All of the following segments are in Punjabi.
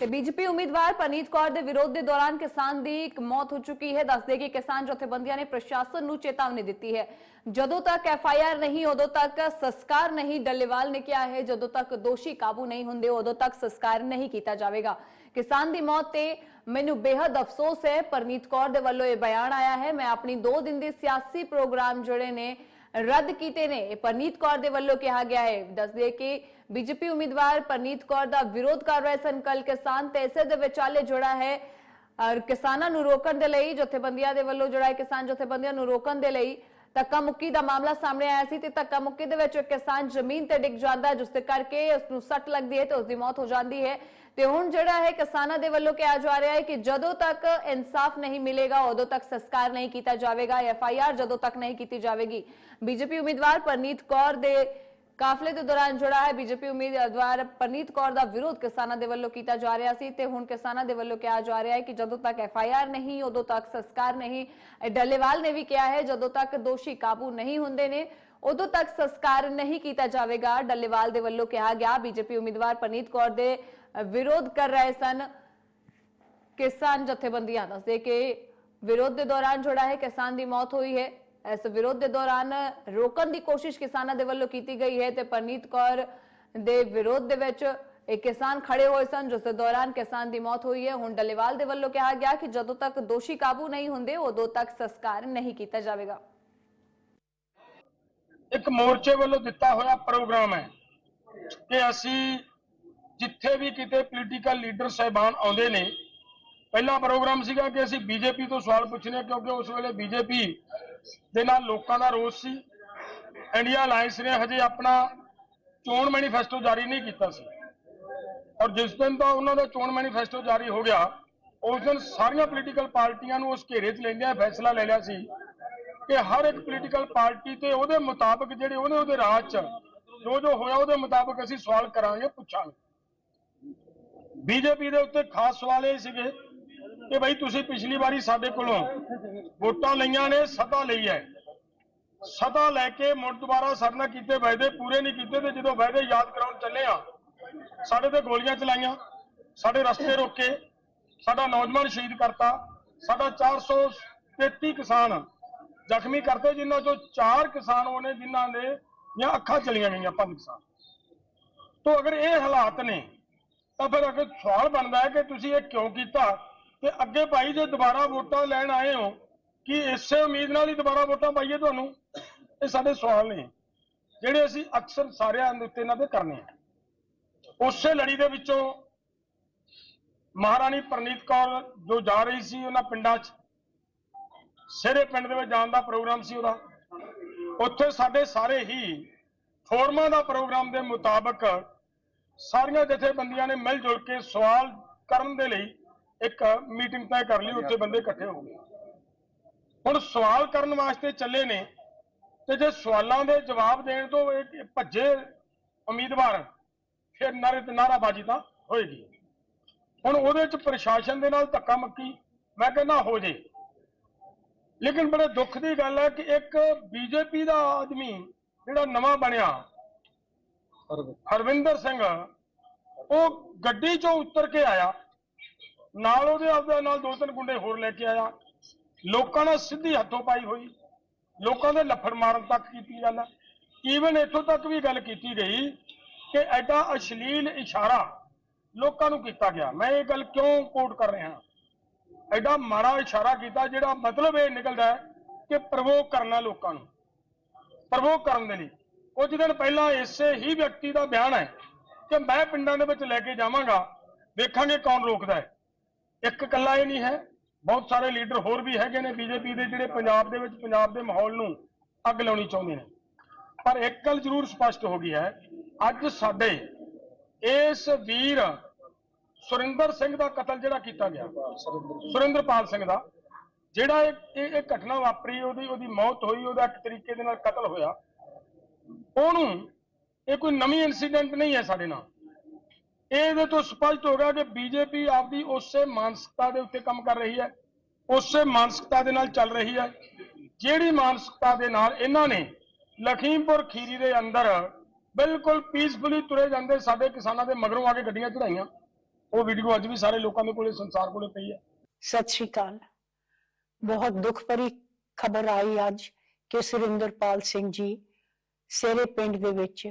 ਤੇ ਬੀਜੇਪੀ ਉਮੀਦਵਾਰ ਪਨੀਤ ਕੌਰ ਦੇ ਵਿਰੋਧ ਦੇ ਦੌਰਾਨ ਕਿਸਾਨ ਦੀ ਇੱਕ ਮੌਤ ਹੋ ਚੁੱਕੀ ਹੈ। ਦੱਸਦੇ ਕਿ ਕਿਸਾਨ ਜਥੇਬੰਦੀਆਂ ਨੇ ਪ੍ਰਸ਼ਾਸਨ ਨੂੰ ਚੇਤਾਵਨੀ ਦਿੱਤੀ ਹੈ। ਜਦੋਂ ਤੱਕ ਐਫਆਈਆਰ ਨਹੀਂ, ਉਦੋਂ ਤੱਕ ਸੰਸਕਾਰ ਨਹੀਂ ਡੱਲੇਵਾਲ ਨੇ ਕਿਹਾ ਹੈ। ਜਦੋਂ ਤੱਕ ਦੋਸ਼ੀ ਕਾਬੂ ਨਹੀਂ ਹੁੰਦੇ, ਉਦੋਂ ਤੱਕ ਸੰਸਕਾਰ ਨਹੀਂ ਕੀਤਾ ਜਾਵੇਗਾ। ਕਿਸਾਨ ਦੀ ਮੌਤ ਤੇ ਮੈਨੂੰ ਬੇहद ਅਫਸੋਸ ਹੈ। ਪਰਨੀਤ ਕੌਰ ਦੇ ਵੱਲੋਂ ਇਹ ਬਿਆਨ ਆਇਆ ਹੈ। ਮੈਂ ਆਪਣੀ 2 ਦਿਨ ਦੇ ਸਿਆਸੀ ਪ੍ਰੋਗਰਾਮ ਜਿਹੜੇ ਨੇ ਰੱਦ ਕੀਤੇ ਨੇ ਇਹ ਪਰਨੀਤ ਕੌਰ ਦੇ ਵੱਲੋਂ ਕਿਹਾ ਗਿਆ ਹੈ ਦੱਸਦੇ ਕਿ ਬੀਜੇਪੀ ਉਮੀਦਵਾਰ ਪਰਨੀਤ ਕੌਰ ਦਾ ਵਿਰੋਧ ਕਰ ਰਹੇ ਸਨ ਕੱਲ ਕਿਸਾਨ ਤੇ ਇਸੇ ਦੇ ਵਿਚਾਲੇ ਜੁੜਾ ਹੈ ਔਰ ਕਿਸਾਨਾਂ ਨੂੰ ਰੋਕਣ ਦੇ ਲਈ ਜਥੇਬੰਦੀਆਂ ਦੇ ਵੱਲੋਂ ਜਿਹੜਾ ਹੈ ਕਿਸਾਨ ਜਥੇਬੰਦੀਆਂ ਨੂੰ ਰੋਕਣ ਦੇ ਲਈ ਧੱਕਾ ਮੁੱਕੀ ਦਾ ਮਾਮਲਾ ਸਾਹਮਣੇ ਆਇਆ ਸੀ ਤੇ ਧੱਕਾ ਮੁੱਕੀ ਦੇ ਵਿੱਚ ਕਿਸਾਨ ਜ਼ਮੀਨ ਤੇ ਡਿੱਗ ਜਾਂਦਾ ਹੈ ਜਿਸ ਦੇ ਕਰਕੇ ਉਸ ਨੂੰ ਸੱਟ ਲੱਗਦੀ ਹੈ ਤੇ ਉਸ ਦੀ ਮੌਤ ਹੋ ਜਾਂਦੀ ਹੈ ਤੇ ਹੁਣ ਜਿਹੜਾ ਹੈ ਕਿਸਾਨਾਂ ਦੇ ਵੱਲੋਂ ਕਿਹਾ ਜਾ ਰਿਹਾ ਹੈ ਕਿ ਜਦੋਂ ਤੱਕ ਇਨਸਾਫ ਨਹੀਂ ਮਿਲੇਗਾ, ਉਦੋਂ ਤੱਕ ਸੰਸਕਾਰ ਨਹੀਂ ਕੀਤਾ ਜਾਵੇਗਾ, ਐਫ ਆਈ ਆਰ ਜਦੋਂ ਤੱਕ ਨਹੀਂ ਕੀਤੀ ਜਾਵੇਗੀ। ਬੀਜੇਪੀ ਉਮੀਦਵਾਰ ਪਰਨੀਤ ਕੌਰ ਦੇ ਕਾਫਲੇ ਦੇ ਦੌਰਾਨ ਜਿਹੜਾ ਹੈ। ਬੀਜੇਪੀ ਉਮੀਦਵਾਰ ਪਰਨੀਤ ਕੌਰ ਦਾ ਵਿਰੋਧ ਕਿਸਾਨਾਂ ਦੇ ਵੱਲੋਂ ਕੀਤਾ ਜਾ ਰਿਹਾ ਸੀ ਤੇ ਹੁਣ ਕਿਸਾਨਾਂ ਦੇ ਵੱਲੋਂ ਕਿਹਾ ਜਾ ਰਿਹਾ ਹੈ ਕਿ ਜਦੋਂ ਤੱਕ ਐਫ ਆਈ ਆਰ ਨਹੀਂ, ਉਦੋਂ ਤੱਕ ਸੰਸਕਾਰ ਨਹੀਂ। ਡੱਲੇਵਾਲ ਨੇ ਵੀ ਕਿਹਾ ਹੈ, ਜਦੋਂ ਤੱਕ ਦੋਸ਼ੀ ਕਾਬੂ ਨਹੀਂ ਹੁੰਦੇ ਨੇ ਉਦੋਂ ਤੱਕ ਸੰਸਕਾਰ ਨਹੀਂ ਕੀਤਾ ਜਾਵੇਗਾ। ਡੱਲੇਵਾਲ ਦੇ ਵੱਲੋਂ ਕਿਹਾ ਗਿਆ, ਬੀਜੇਪੀ ਉਮੀਦਵਾਰ ਪਰਨੀਤ ਕੌਰ ਦੇ ਵਿਰੋਧ ਕਰ ਰਹੇ ਸਨ। ਕਿਸਾਨ ਜਥੇਬੰਦੀਆਂ ਦੱਸਦੇ ਕਿ ਵਿਰੋਧ ਦੇ ਦੌਰਾਨ ਜਿਹੜਾ ਹੈ, ਕਿਸਾਨ ਦੀ ਮੌਤ ਹੋਈ ਹੈ। ਇਸ ਵਿਰੋਧ ਦੇ ਦੌਰਾਨ ਰੋਕਣ ਦੀ ਕੋਸ਼ਿਸ਼ ਕਿਸਾਨਾਂ ਦੇ ਵੱਲੋਂ ਕੀਤੀ ਗਈ ਹੈ ਤੇ ਪਰਨੀਤ ਕੌਰ ਦੇ ਵਿਰੋਧ ਦੇ ਵਿੱਚ ਇੱਕ ਕਿਸਾਨ ਖੜੇ ਹੋਏ ਸਨ, ਜਿਸ ਦੇ ਦੌਰਾਨ ਕਿਸਾਨ ਦੀ ਮੌਤ ਹੋਈ ਹੈ। ਹੁਣ ਡੱਲੇਵਾਲ ਦੇ ਵੱਲੋਂ ਕਿਹਾ ਗਿਆ ਕਿ ਜਦੋਂ ਤੱਕ ਦੋਸ਼ੀ ਕਾਬੂ ਨਹੀਂ ਹੁੰਦੇ, ਉਦੋਂ ਤੱਕ ਸੰਸਕਾਰ ਨਹੀਂ ਕੀਤਾ ਜਾਵੇਗਾ। ਇੱਕ ਮੋਰਚੇ ਵੱਲੋਂ ਦਿੱਤਾ ਹੋਇਆ ਪ੍ਰੋਗਰਾਮ ਹੈ ਕਿ ਅਸੀਂ ਜਿੱਥੇ ਵੀ ਕਿਤੇ ਪੋਲੀਟੀਕਲ ਲੀਡਰ ਸਹਿਬਾਨ ਆਉਂਦੇ ਨੇ, ਪਹਿਲਾ ਪ੍ਰੋਗਰਾਮ ਸੀਗਾ ਕਿ ਅਸੀਂ ਬੀਜੇਪੀ ਤੋਂ ਸਵਾਲ ਪੁੱਛਣੇ ਕਿਉਂਕਿ ਉਸ ਵੇਲੇ ਬੀਜੇਪੀ ਦੇ ਨਾਲ ਲੋਕਾਂ ਦਾ ਰੋਸ ਸੀ, ਇੰਡੀਆ ਅਲਾਈਅੰਸ ਨੇ ਹਜੇ ਆਪਣਾ ਚੋਣ ਮੈਨੀਫੈਸਟੋ ਜਾਰੀ ਨਹੀਂ ਕੀਤਾ ਸੀ। ਔਰ ਜਿਸ ਦਿਨ ਦਾ ਉਹਨਾਂ ਦਾ ਚੋਣ ਮੈਨੀਫੈਸਟੋ ਜਾਰੀ ਹੋ ਗਿਆ, ਉਸ ਦਿਨ ਸਾਰੀਆਂ ਪੋਲੀਟੀਕਲ ਪਾਰਟੀਆਂ ਨੂੰ ਉਸ ਘੇਰੇ 'ਚ ਲੈਂਦਿਆਂ ਫੈਸਲਾ ਲੈ ਲਿਆ ਸੀ ਕਿ ਹਰ ਇੱਕ ਪੋਲੀਟੀਕਲ ਪਾਰਟੀ ਤੇ ਉਹਦੇ ਮੁਤਾਬਕ ਜਿਹੜੇ ਉਹਨੇ ਉਹਦੇ ਰਾਜ 'ਚ ਜੋ ਜੋ ਹੋਇਆ ਉਹਦੇ ਮੁਤਾਬਕ ਅਸੀਂ ਸਵਾਲ ਕਰਾਂਗੇ, ਪੁੱਛਾਂਗੇ। ਬੀਜੇਪੀ ਦੇ ਉੱਤੇ ਖਾਸ ਸਵਾਲ ਇਹ ਸੀਗੇ ਕਿ ਭਾਈ ਤੁਸੀਂ ਪਿਛਲੀ ਵਾਰੀ ਸਾਡੇ ਕੋਲੋਂ ਵੋਟਾਂ ਲਈਆਂ ਨੇ, ਸਤਾ ਲਈ ਹੈ। ਸਤਾ ਲੈ ਕੇ ਮੁੜ ਦੁਬਾਰਾ ਸਾਡੇ ਨਾਲ ਕੀਤੇ ਵਾਅਦੇ ਪੂਰੇ ਨਹੀਂ ਕੀਤੇ ਤੇ ਜਦੋਂ ਵਾਅਦੇ ਯਾਦ ਕਰਾਉਣ ਚੱਲੇ ਆ ਸਾਡੇ ਤੇ ਗੋਲੀਆਂ ਚਲਾਈਆਂ, ਸਾਡੇ ਰਸਤੇ ਰੋਕੇ, ਸਾਡਾ ਨੌਜਵਾਨ ਸ਼ਹੀਦ ਕਰਤਾ, ਸਾਡਾ 433 ਕਿਸਾਨ ਜ਼ਖਮੀ ਕਰਤੇ ਜਿਨ੍ਹਾਂ ਚੋਂ ਚਾਰ ਕਿਸਾਨ ਉਹ ਨੇ ਜਿਨ੍ਹਾਂ ਦੇ ਜਾਂ ਅੱਖਾਂ ਚਲੀਆਂ ਗਈਆਂ, ਪੰਜ ਕਿਸਾਨ। ਤੋਂ ਅਗਰ ਇਹ ਹਾਲਾਤ ਨੇ, ਤਾਂ ਫਿਰ ਅਗਰ ਸਵਾਲ ਬਣਦਾ ਹੈ ਕਿ ਤੁਸੀਂ ਇਹ ਕਿਉਂ ਕੀਤਾ? ਤੇ ਅੱਗੇ ਭਾਈ ਜੇ ਦੁਬਾਰਾ ਵੋਟਾਂ ਲੈਣ ਆਏ ਹੋ, ਕਿ ਇਸੇ ਉਮੀਦ ਨਾਲ ਹੀ ਦੁਬਾਰਾ ਵੋਟਾਂ ਪਾਈਏ ਤੁਹਾਨੂੰ? ਇਹ ਸਾਡੇ ਸਵਾਲ ਨੇ। ਜਿਹੜੇ ਅਸੀਂ ਅਕਸਰ ਸਾਰਿਆਂ ਦੇ ਉੱਤੇ ਇਹਨਾਂ ਦੇ ਕਰਨੇ ਆ। ਉਸੇ ਲੜੀ ਦੇ ਵਿੱਚੋਂ ਮਹਾਰਾਣੀ ਪ੍ਰਨੀਤ ਕੌਰ ਜੋ ਜਾ ਰਹੀ ਸੀ ਉਹਨਾਂ ਪਿੰਡਾਂ 'ਚ ਸਿਹਰੇ ਪਿੰਡ ਦੇ ਵਿੱਚ ਜਾਣ ਦਾ ਪ੍ਰੋਗਰਾਮ ਸੀ ਉਹਦਾ। ਉੱਥੇ ਸਾਡੇ ਸਾਰੇ ਹੀ ਫੋਰਮਾਂ ਦਾ ਪ੍ਰੋਗਰਾਮ ਦੇ ਮੁਤਾਬਕ ਸਾਰੀਆਂ ਜਥੇਬੰਦੀਆਂ ਨੇ ਮਿਲ ਜੁਲ ਕੇ ਸਵਾਲ ਕਰਨ ਦੇ ਲਈ ਇੱਕ ਮੀਟਿੰਗ ਤੈਅ ਕਰ ਲਈ, ਉੱਥੇ ਬੰਦੇ ਇਕੱਠੇ ਹੋ ਗਏ। ਹੁਣ ਸਵਾਲ ਕਰਨ ਵਾਸਤੇ ਚੱਲੇ ਨੇ ਤੇ ਜੇ ਸਵਾਲਾਂ ਦੇ ਜਵਾਬ ਦੇਣ ਤੋਂ ਇਹ ਭੱਜੇ ਉਮੀਦਵਾਰ, ਫਿਰ ਨਾਰੇ ਤੇ ਨਾਰਾਬਾਜ਼ੀ ਤਾਂ ਹੋਏਗੀ। ਹੁਣ ਉਹਦੇ ਚ ਪ੍ਰਸ਼ਾਸਨ ਦੇ ਨਾਲ ਧੱਕਾ ਮੱਕੀ ਮੈਂ ਕਹਿੰਦਾ ਹੋ ਜੇ। ਲੇਕਿਨ ਬੜੇ ਦੁੱਖ ਦੀ ਗੱਲ ਹੈ ਕਿ ਇੱਕ ਬੀਜੇਪੀ ਦਾ ਆਦਮੀ ਜਿਹੜਾ ਨਵਾਂ ਬਣਿਆ ਹਰਵਿੰਦਰ। ਸਿੰਘ ਉਹ ਗੱਡੀ ਚੋਂ ਉਤਰ ਕੇ ਆਇਆ। ਨਾਲ ਉਹਦੇ ਆਪਦੇ ਨਾਲ ਦੋ ਤਿੰਨ ਗੁੰਡੇ ਹੋਰ ਲੈ ਕੇ ਆਇਆ। ਲੋਕਾਂ ਨਾਲ ਸਿੱਧੀ ਹੱਥੋਂ ਪਾਈ ਹੋਈ। ਲੋਕਾਂ ਦੇ ਲੱਫੜ ਮਾਰਨ ਤੱਕ ਕੀਤੀ ਗੱਲ। ਈਵਨ ਇੱਥੋਂ ਤੱਕ ਵੀ ਗੱਲ ਕੀਤੀ ਗਈ ਕਿ ਐਡਾ ਅਸ਼ਲੀਲ ਇਸ਼ਾਰਾ ਲੋਕਾਂ ਨੂੰ ਕੀਤਾ ਗਿਆ। ਮੈਂ ਇਹ ਗੱਲ ਕਿਉਂ ਕੋਟ ਕਰ ਰਿਹਾ ਐਡਾ ਮਾੜਾ ਇਸ਼ਾਰਾ ਕੀਤਾ ਜਿਹੜਾ ਮਤਲਬ ਇਹ ਨਿਕਲਦਾ ਹੈ ਕਿ ਪ੍ਰਵੋਕ ਕਰਨਾ ਲੋਕਾਂ ਨੂੰ। ਪ੍ਰਵੋਕ ਕਰਨ ਦੇ ਲਈ। ਕੁਝ ਦਿਨ ਪਹਿਲਾਂ ਇਸੇ ਹੀ ਵਿਅਕਤੀ ਦਾ ਬਿਆਨ ਹੈ ਕਿ ਮੈਂ ਪਿੰਡਾਂ ਦੇ ਵਿੱਚ ਲੈ ਕੇ ਜਾਵਾਂਗਾ, ਵੇਖਾਂਗੇ ਕੌਣ ਰੋਕਦਾ ਹੈ। ਇੱਕ ਇਕੱਲਾ ਇਹ ਨਹੀਂ ਹੈ, ਬਹੁਤ ਸਾਰੇ ਲੀਡਰ ਹੋਰ ਵੀ ਹੈਗੇ ਨੇ ਬੀਜੇਪੀ ਦੇ ਜਿਹੜੇ ਪੰਜਾਬ ਦੇ ਵਿੱਚ, ਪੰਜਾਬ ਦੇ ਮਾਹੌਲ ਨੂੰ ਅੱਗ ਲਾਉਣੀ ਚਾਹੁੰਦੇ ਨੇ। ਪਰ ਇੱਕ ਗੱਲ ਜ਼ਰੂਰ ਸਪਸ਼ਟ ਹੋ ਗਈ ਹੈ, ਅੱਜ ਸਾਡੇ ਇਸ ਵੀਰ ਸੁਰਿੰਦਰ ਸਿੰਘ ਦਾ ਕਤਲ ਜਿਹੜਾ ਕੀਤਾ ਗਿਆ। ਸੁਰਿੰਦਰਪਾਲ ਸਿੰਘ ਦਾ। ਜਿਹੜਾ ਇਹ ਇਹ ਘਟਨਾ ਵਾਪਰੀ, ਉਹਦੀ ਉਹਦੀ ਮੌਤ ਹੋਈ, ਉਹਦਾ ਇੱਕ ਤਰੀਕੇ ਦੇ ਨਾਲ ਕਤਲ ਹੋਇਆ। ਉਹਨੂੰ ਇਹ ਕੋਈ ਨਵੀਂ ਇਨਸੀਡੈਂਟ ਨਹੀਂ ਹੈ ਸਾਡੇ ਨਾਲ। ਇਹਦੇ ਤੋਂ ਸਪਸ਼ਟ ਹੋ ਗਿਆ ਕਿ ਬੀਜੇਪੀ ਆਪਦੀ ਉਸੇ ਮਾਨਸਿਕਤਾ ਦੇ ਉੱਤੇ ਕੰਮ ਕਰ ਰਹੀ ਹੈ। ਉਸੇ ਮਾਨਸਿਕਤਾ ਦੇ ਨਾਲ ਚੱਲ ਰਹੀ ਹੈ। ਜਿਹੜੀ ਮਾਨਸਿਕਤਾ ਦੇ ਨਾਲ ਇਹਨਾਂ ਨੇ ਲਖੀਮਪੁਰ ਖੀਰੀ ਦੇ ਅੰਦਰ ਬਿਲਕੁਲ ਪੀਸਫੁਲੀ ਤੁਰੇ ਜਾਂਦੇ ਸਾਡੇ ਕਿਸਾਨਾਂ ਦੇ ਮਗਰੋਂ ਆ ਕੇ ਗੱਡੀਆਂ ਚੜਾਈਆਂ ਉਹ ਵੀਡੀਓ ਅੱਜ ਵੀ ਸਾਰੇ ਲੋਕਾਂ ਦੇ ਕੋਲੇ, ਸੰਸਾਰ ਕੋਲੇ ਪਈ ਹੈ। ਸਤਿ ਸ਼੍ਰੀ ਅਕਾਲ। ਬਹੁਤ ਦੁੱਖ ਭਰੀ ਖਬਰ ਆਈ ਅੱਜ ਕਿ ਸੁਰਿੰਦਰਪਾਲ ਸਿੰਘ ਜੀ ਸੇਰੇ ਪਿੰਡ ਦੇ ਵਿੱਚ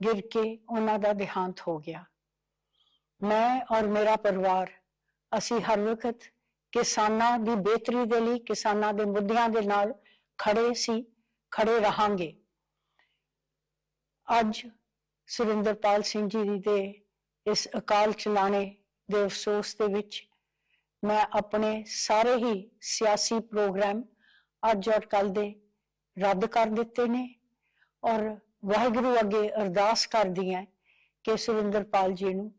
ਗਿਰ ਕੇ ਉਹਨਾਂ ਦਾ ਦੇਹਾਂਤ ਹੋ ਗਿਆ। ਮੈਂ ਔਰ ਮੇਰਾ ਪਰਿਵਾਰ, ਅਸੀਂ ਹਰ ਵਕਤ ਕਿਸਾਨਾਂ ਦੀ ਬਿਹਤਰੀ ਦੇ ਲਈ, ਕਿਸਾਨਾਂ ਦੇ ਮੁੱਦਿਆਂ ਦੇ ਨਾਲ ਖੜੇ ਸੀ, ਖੜੇ ਰਹਾਂਗੇ। ਅੱਜ ਸੁਰਿੰਦਰਪਾਲ ਸਿੰਘ ਜੀ ਦੇ ਇਸ ਅਕਾਲ ਚਲਾਣੇ ਦੇ ਅਫਸੋਸ ਦੇ ਵਿੱਚ ਮੈਂ ਆਪਣੇ ਸਾਰੇ ਹੀ ਸਿਆਸੀ ਪ੍ਰੋਗਰਾਮ ਅੱਜ ਔਰ ਕੱਲ ਦੇ ਰੱਦ ਕਰ ਦਿੱਤੇ ਨੇ ਔਰ ਵਾਹਿਗੁਰੂ ਅੱਗੇ ਅਰਦਾਸ ਕਰਦੀ ਹਾਂ ਕਿ ਸੁਰਿੰਦਰਪਾਲ ਜੀ ਨੂੰ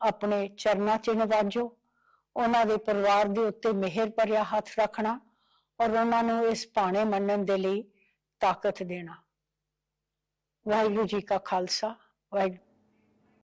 ਆਪਣੇ ਚਰਨਾਂ 'ਚ ਨਵਾਜੋ, ਉਹਨਾਂ ਦੇ ਪਰਿਵਾਰ ਦੇ ਉੱਤੇ ਮਿਹਰ ਭਰਿਆ ਹੱਥ ਰੱਖਣਾ ਔਰ ਉਹਨਾਂ ਨੂੰ ਇਸ ਭਾਣੇ ਮੰਨਣ ਦੇ ਲਈ ਤਾਕਤ ਦੇਣਾ। ਵਾਹਿਗੁਰੂ ਜੀ ਕਾ ਖਾਲਸਾ, ਵਾਹਿਗੁਰੂ